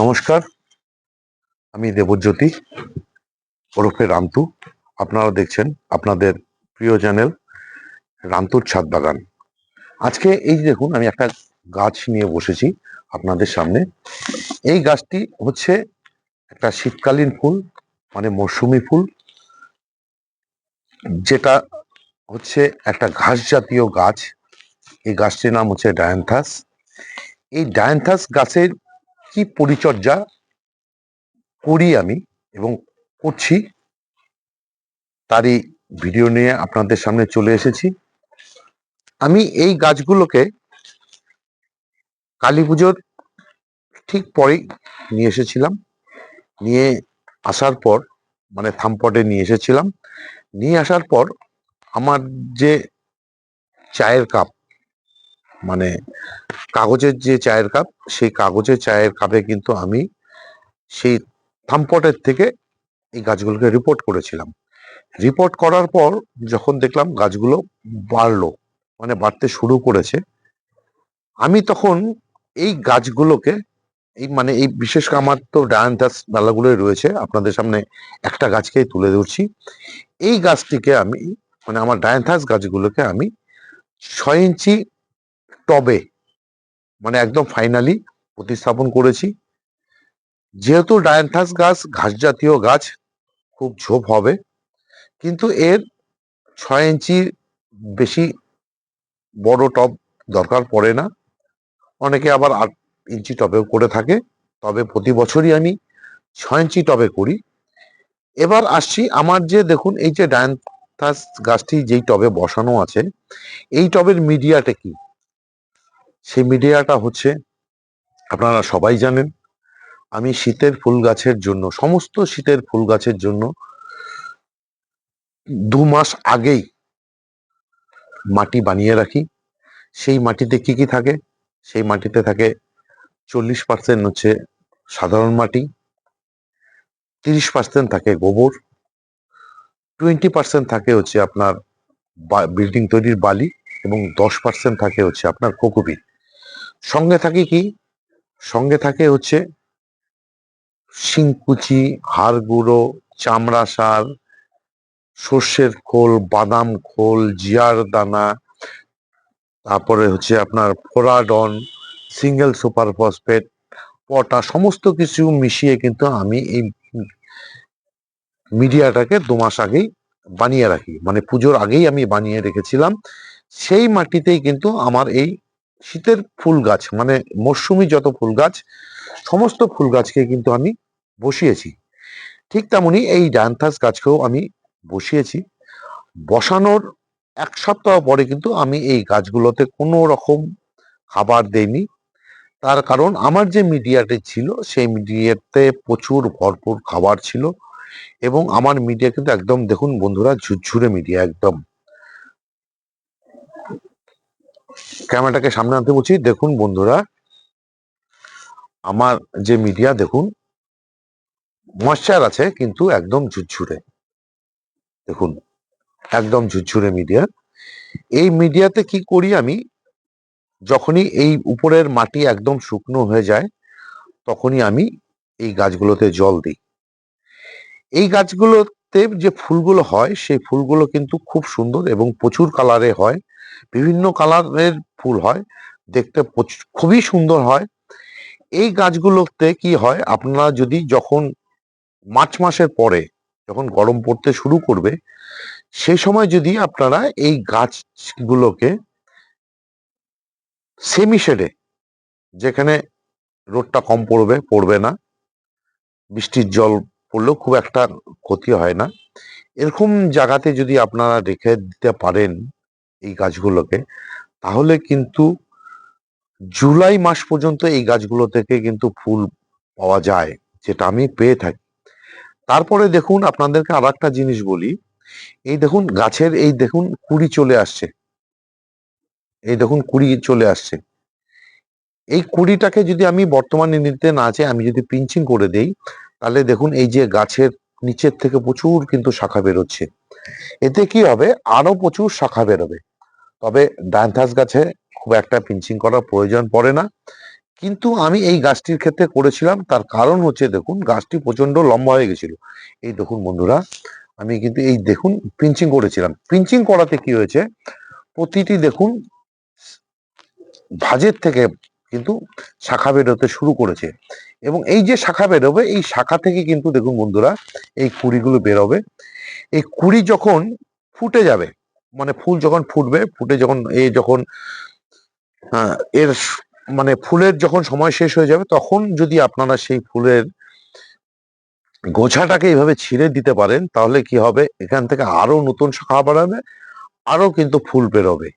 নমস্কার, আমি দেবজ্যোতি, ওরফে রান্তু আপনারা দেখছেন আপনাদের প্রিয় চ্যানেল রান্তুর ছাদ বাগান। আজকে এই দেখুন, আমি একটা গাছ নিয়ে বসেছি আপনাদের সামনে। এই গাছটি হচ্ছে একটা শীতকালীন ফুল মানে মরশুমি ফুল, যেটা হচ্ছে একটা ঘাস জাতীয় গাছ। এই গাছটির নাম হচ্ছে ডায়ান্থাস। এই ডায়ান্থাস গাছের কি পরিচর্যা করি আমি এবং করছি, তারই ভিডিও নিয়ে আপনাদের সামনে চলে এসেছি। আমি এই গাছগুলোকে কালী পুজোর ঠিক পরেই নিয়ে এসেছিলাম। নিয়ে আসার পর মানে থামপটে নিয়ে এসেছিলাম। নিয়ে আসার পর, আমার যে চায়ের কাপ মানে কাগজের যে চায়ের কাপ, সেই কাগজের চায়ের কাপে কিন্তু আমি সেই থামপটের থেকে এই গাছগুলোকে রিপোর্ট করেছিলাম। রিপোর্ট করার পর যখন দেখলাম গাছগুলো বাড়লো মানে বাড়তে শুরু করেছে, আমি তখন এই গাছগুলোকে, এই মানে এই বিশেষ আমার তো ডায়ান্থাস ডালাগুলোই রয়েছে, আপনাদের সামনে একটা গাছকেই তুলে ধরছি। এই গাছটিকে আমি মানে আমার ডায়ান্থাস গাছগুলোকে আমি ছয় ইঞ্চি টবে মানে একদম ফাইনালি প্রতিস্থাপন করেছি। যেহেতু ডায়ান্থাস গাছ ঘাস জাতীয় গাছ, খুব ঝোপ হবে, কিন্তু এর ছয় ইঞ্চি বেশি বড় টব দরকার পড়ে না। অনেকে আবার আট ইঞ্চি টবেও করে থাকে, তবে প্রতি বছরই আমি ছয় ইঞ্চি টবে করি। এবার আসছি আমার যে দেখুন, এই যে ডায়ান্থাস গাছটি যেই টবে বসানো আছে, এই টবের মিডিয়াটা কি? সেই মিডিয়াটা হচ্ছে, আপনারা সবাই জানেন, আমি শীতের ফুল গাছের জন্য, সমস্ত শীতের ফুল গাছের জন্য দু মাস আগেই মাটি বানিয়ে রাখি। সেই মাটিতে কি কি থাকে? সেই মাটিতে থাকে চল্লিশ পার্সেন্ট হচ্ছে সাধারণ মাটি, তিরিশ পার্সেন্ট থাকে গোবর টোয়েন্টি পার্সেন্ট থাকে হচ্ছে আপনার বিল্ডিং তৈরির বালি এবং দশ পার্সেন্ট থাকে হচ্ছে আপনার কোকোপিট সঙ্গে থাকে কি? সঙ্গে থাকে হচ্ছে শিংকুচি হাড় গুঁড়ো চামড়া সার, সর্ষের খোল, বাদাম খোল, জিয়ার দানা, তারপরে হচ্ছে আপনার ফোরাডন, সিঙ্গেল সুপার ফসফেট, পটা, সমস্ত কিছু মিশিয়ে কিন্তু আমি এই মিডিয়াটাকে দু মাস আগেই বানিয়ে রাখি। মানে পুজোর আগেই আমি বানিয়ে রেখেছিলাম। সেই মাটিতেই কিন্তু আমার এই শীতের ফুল গাছ মানে মরশুমি যত ফুল গাছ, সমস্ত ফুল গাছকে কিন্তু আমি বসিয়েছি। ঠিক তেমনি এই ডায়ান্থাস গাছকেও আমি বসিয়েছি। বসানোর এক সপ্তাহ পরে কিন্তু আমি এই গাছগুলোতে কোনো রকম খাবার দেইনি। তার কারণ আমার যে মিডিয়াটি ছিল, সেই মিডিয়াতে প্রচুর ভরপুর খাবার ছিল এবং আমার মিডিয়া কিন্তু একদম, দেখুন বন্ধুরা, ঝুরঝুরে মিডিয়া, একদম। ক্যামেরাটাকে সামনে আনতে বলছি, দেখুন বন্ধুরা, আমার যে মিডিয়া দেখুন ময়শ্চার আছে কিন্তু একদম ঝুরঝুরে। দেখুন, একদম ঝুরঝুরে মিডিয়া এই মিডিয়াতে কি করি আমি? যখনই এই উপরের মাটি একদম শুকনো হয়ে যায়, তখনই আমি এই গাছগুলোতে জল দিই। এই গাছগুলোতে যে ফুলগুলো হয়, সেই ফুলগুলো কিন্তু খুব সুন্দর এবং প্রচুর কালারে হয়। বিভিন্ন কালারের ফুল হয়, দেখতে খুবই সুন্দর হয়। এই গাছগুলোতে কি হয়, আপনারা যদি যখন মার্চ মাসের পরে যখন গরম পড়তে শুরু করবে সেই সময় যদি আপনারা এই গাছগুলোকে সেমি শেডে যেখানে রোদটা কম পড়বে পড়বে না, বৃষ্টির জল পড়লেও খুব একটা ক্ষতি হয় না, এরকম জায়গাতে যদি আপনারা রেখে দিতে পারেন এই গাছগুলোকে, তাহলে কিন্তু জুলাই মাস পর্যন্ত এই গাছগুলো থেকে কিন্তু ফুল পাওয়া যায়, যেটা আমি পেয়ে থাকি। তারপরে দেখুন, আপনাদেরকে আর একটা জিনিস বলি। এই দেখুন, গাছের এই দেখুন, কুড়ি চলে আসছে। এই দেখুন, কুড়ি চলে আসছে। এই কুড়িটাকে যদি আমি বর্তমানে নিতে না চাই, আমি যদি পিঞ্চিং করে দেই, তাহলে দেখুন, এই যে গাছের নিচের থেকে প্রচুর কিন্তু শাখা বেরোচ্ছে। এতে কি হবে? আরও প্রচুর শাখা বেরোবে। তবে ডায়ান্থাস গাছে খুব একটা পিঞ্চিং করার প্রয়োজন পড়ে না। কিন্তু আমি এই গাছটির ক্ষেত্রে করেছিলাম, তার কারণ হচ্ছে দেখুন, গাছটি প্রচণ্ড লম্বা হয়ে গেছিল। এই দেখুন বন্ধুরা, আমি কিন্তু এই দেখুন পিঞ্চিং করেছিলাম। পিঞ্চিং করাতে কি হয়েছে, প্রতিটি দেখুন ভাজের থেকে কিন্তু শাখা বেরোতে শুরু করেছে। এবং এই যে শাখা বেরোবে, এই শাখা থেকে কিন্তু দেখুন বন্ধুরা, এই কুড়িগুলো বেরোবে। এই কুড়ি যখন ফুটে যাবে মানে ফুল যখন ফুটবে ফুটে যখন এ যখন আহ, এর মানে ফুলের যখন সময় শেষ হয়ে যাবে তখন যদি আপনারা সেই ফুলের গোছাটাকে এইভাবে ছিঁড়ে দিতে পারেন তাহলে কি হবে? এখান থেকে আরও নতুন শাখা বাড়াবে আরও কিন্তু ফুল বেরোবে।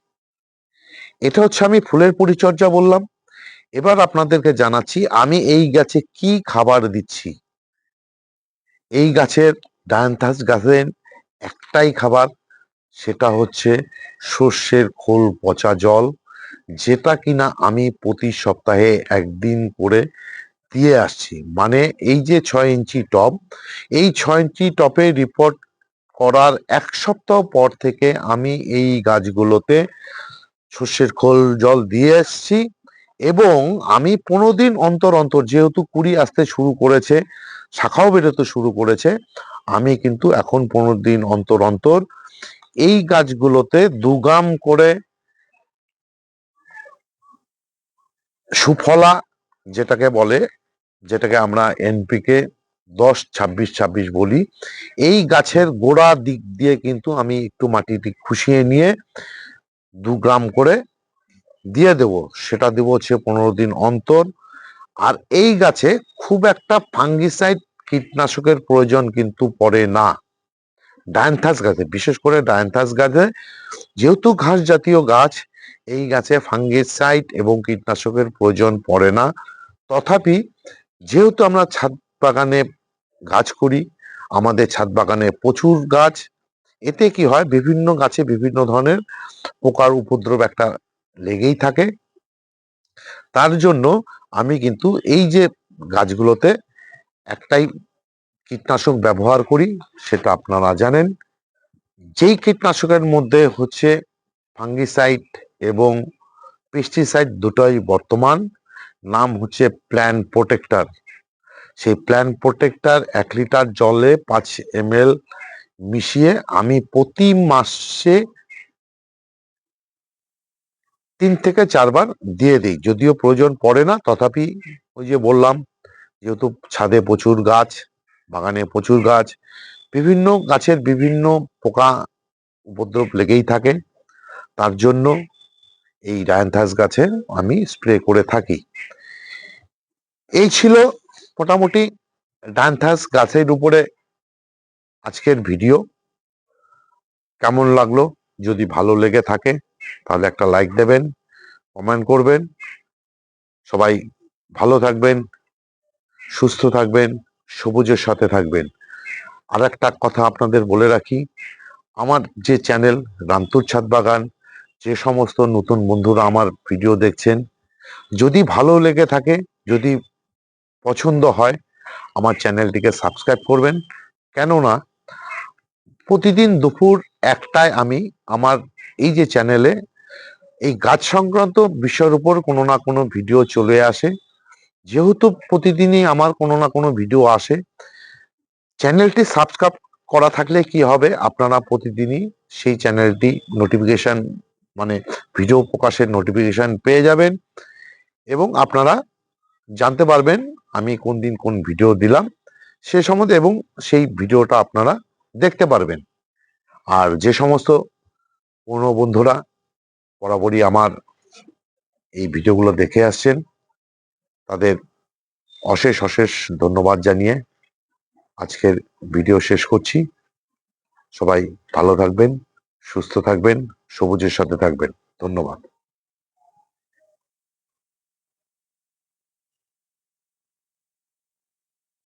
এটা হচ্ছে আমি ফুলের পরিচর্যা বললাম। এবার আপনাদেরকে জানাচ্ছি আমি এই গাছে কি খাবার দিচ্ছি? এই গাছের ডায়ান্থাস গাছের একটাই খাবার সেটা হচ্ছে সর্ষের খোল পচা জল, যেটা কিনা আমি প্রতি সপ্তাহে একদিন করে দিয়ে আসছি। মানে এই যে ছয় ইঞ্চি টপ এই ছয় ইঞ্চি টপে রিপোর্ট করার এক সপ্তাহ পর থেকে আমি এই গাছগুলোতে সর্ষের খোল জল দিয়ে এসছি এবং আমি পনেরো দিন অন্তর অন্তর, যেহেতু কুড়ি আসতে শুরু করেছে, শাখাও বেরোতে শুরু করেছে, আমি কিন্তু এখন পনেরো দিন অন্তর অন্তর এই গাছগুলোতে দু গ্রাম করে সুফলা, যেটাকে বলে, যেটাকে আমরা এনপিকে দশ, ছাব্বিশ ছাব্বিশ বলি, এই গাছের গোড়া দিক দিয়ে কিন্তু আমি একটু মাটিটি খুশিয়ে নিয়ে দু গ্রাম করে দিয়ে দেব। সেটা দেবো হচ্ছে পনেরো দিন অন্তর। আর এই গাছে খুব একটা ফাঙ্গিসাইড কীটনাশকের প্রয়োজন কিন্তু পড়ে না। ডায়ান্থাস গাছে, বিশেষ করে ডায়ান্থাস গাছে, যেহেতু ঘাস জাতীয় গাছ, এই গাছে ফাঙ্গিসাইড এবং কীটনাশকের প্রয়োজন পড়ে না। তথাপি যেহেতু আমরা ছাদ বাগানে গাছ করি, আমাদের ছাদ বাগানে প্রচুর গাছ, এতে কি হয়, বিভিন্ন গাছে বিভিন্ন ধরনের পোকার উপদ্রব একটা লেগেই থাকে। তার জন্য আমি কিন্তু এই যে গাছগুলোতে একটাই কীটনাশক ব্যবহার করি, সেটা আপনারা জানেন। যেই কীটনাশকের মধ্যে হচ্ছে ফাঙ্গিসাইড এবং পেস্টিসাইড দুটোই বর্তমান, নাম হচ্ছে প্ল্যান প্রোটেক্টর। সেই প্ল্যান প্রোটেক্টর এক লিটার জলে পাঁচ এম মিশিয়ে আমি প্রতি মাসে তিন থেকে চারবার দিয়ে দিই। যদিও প্রয়োজন পড়ে না, তথাপি ওই যে বললাম, যেহেতু ছাদে প্রচুর গাছ বাগানে প্রচুর গাছ, বিভিন্ন গাছের বিভিন্ন পোকা উপদ্রব লেগেই থাকে। তার জন্য এই ডায়ান্থাস গাছে আমি স্প্রে করে থাকি। এই ছিল মোটামুটি ডায়ান্থাস গাছের উপরে আজকের ভিডিও। কেমন লাগল? যদি ভালো লেগে থাকে, তাহলে একটা লাইক দেবেন, কমেন্ট করবেন। সবাই ভালো থাকবেন, সুস্থ থাকবেন। সবুজের সাথে থাকবেন। আর একটা কথা আপনাদের বলে রাখি, আমার যে চ্যানেল রামতুর ছাদ বাগান, যে সমস্ত নতুন বন্ধুরা আমার ভিডিও দেখছেন, যদি ভালো লেগে থাকে, যদি পছন্দ হয়, আমার চ্যানেলটিকে সাবস্ক্রাইব করবেন। কেননা, প্রতিদিন দুপুর একটায় আমি আমার এই যে চ্যানেলে এই গাছ সংক্রান্ত বিষয়ের উপর কোনো না কোনো ভিডিও চলে আসে। যেহেতু প্রতিদিনই আমার কোনো না কোনো ভিডিও আসে চ্যানেলটি সাবস্ক্রাইব করা থাকলে কি হবে? আপনারা প্রতিদিনই সেই চ্যানেলটি নোটিফিকেশন মানে ভিডিও প্রকাশের নোটিফিকেশন পেয়ে যাবেন এবং আপনারা জানতে পারবেন আমি কোন দিন কোন ভিডিও দিলাম সে সম্বন্ধে এবং সেই ভিডিওটা আপনারা দেখতে পারবেন। আর যে সমস্ত পুরনো বন্ধুরা বরাবরই আমার এই ভিডিওগুলো দেখে আসছেন তাদের অশেষ অশেষ ধন্যবাদ জানিয়ে আজকের ভিডিও শেষ করছি। সবাই ভালো থাকবেন, সুস্থ থাকবেন, সবুজের সাথে থাকবেন। ধন্যবাদ।